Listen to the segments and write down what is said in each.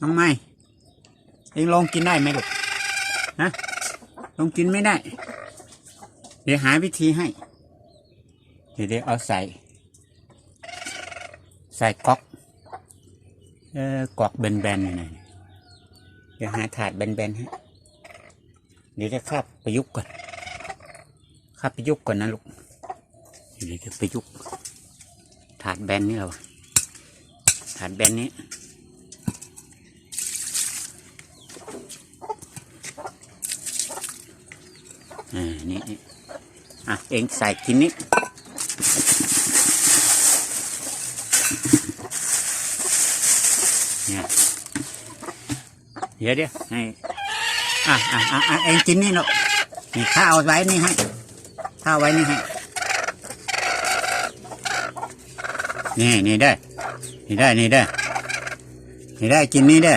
น้องไม้เองลองกินได้ไหมลูกฮะลองกินไม่ได้ เดี๋ยวหาวิธีให้ เดี๋ยวเดี๋ยวเอาใส่ ใส่ก๊อกเออกอกแบนๆหน่อยเดี๋ยวหาถาดแบนๆให้เดี๋ยวจะคาบประยุกต์ก่อนคาบประยุกต์ก่อนนะลูกเดี๋ยวจะประยุกต์ถาดแบนนี่เรอวะถาดแบนนี้ อ่านี่นี่อะเองใส่กินนี้เนี่ยเดี๋ยวเดี๋ยวให้อะอะอะเองกินนี่เนาะนี่ข้าเอาไว้นี่ให้ข้าไว้นี่ให้นี่นี่ได้ นี่ได้นี่ได้นี่ได้กินนี่ได้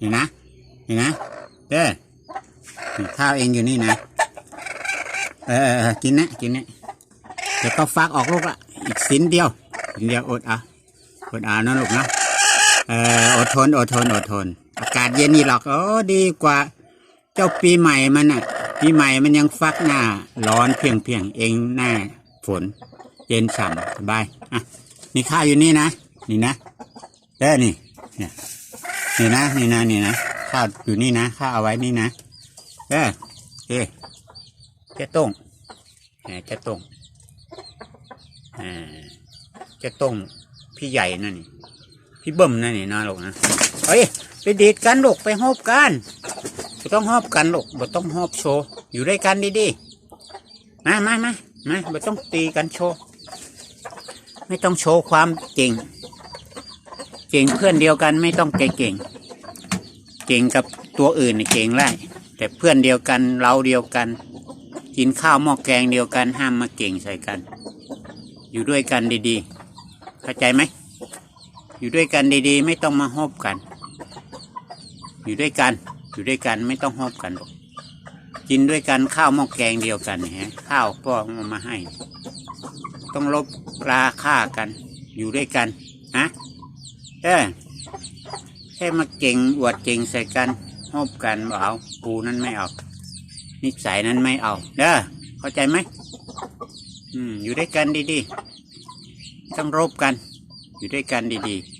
นี่นะนี่นะเด้อข้าวเองอยู่นี่นะ เออเออกินนะกินนะเดี๋ยวก็ฟักออกลูกละอีกสินเดียวสินเดียวอดเอาอดเอานะลูกนะเอออดทนอดทนอดทน อากาศเย็นนี่หรอกโอ้ดีกว่า เจ้าปีใหม่มันน่ะ ปีใหม่มันยังฟักหน้า ร้อนเพียงเพียงเองหน้าฝน เย็นฉ่ำสบายอะนี่ข้าวอยู่นี่นะนี่นะเด้อนี่เนี่ยนี่นะนี่นะนี่นะข้าวอยู่นี่นะข้าวเอาไว้นี่นะเด้อเอ๊ จ้าต้งแหมเจ้าต้งอ่าเจ้าต้งพี่ใหญ่นั่นนี่พี่เบิ่มนั่นนี่นะลูกนะเอ้ยไปดีดกันลูกไปหอบกันต้องหอบกันลูกไม่ต้องหอบโชว์อยู่ด้วยกันดีๆมามามามาไม่ต้องตีกันโชว์ไม่ต้องโชว์ความเก่ง เก่งเพื่อนเดียวกันไม่ต้องเก่ง เก่งกับตัวอื่นเก่งได้แต่เพื่อนเดียวกันเราเดียวกัน กินข้าวหม้อแกงเดียวกันห้ามมาเก่งใส่กัน อยู่ด้วยกันดีๆ เข้าใจไหม อยู่ด้วยกันดีๆ ไม่ต้องมาหอบกัน อยู่ด้วยกัน อยู่ด้วยกันไม่ต้องหอบกันหรอกกินด้วยกันข้าวหม้อแกงเดียวกันนะฮะข้าวพ่อเอามาให้ ต้องลบราค่ากัน อยู่ด้วยกันฮะเออแค่มาเก่งอวดเก่งใส่กันหอบกันเอาปูนั้นไม่เอา นิสัยนั้นไม่เอาเด้อเข้าใจไหมอืมอยู่ด้วยกันดีๆ ต้องรบกัน อยู่ด้วยกันดีๆ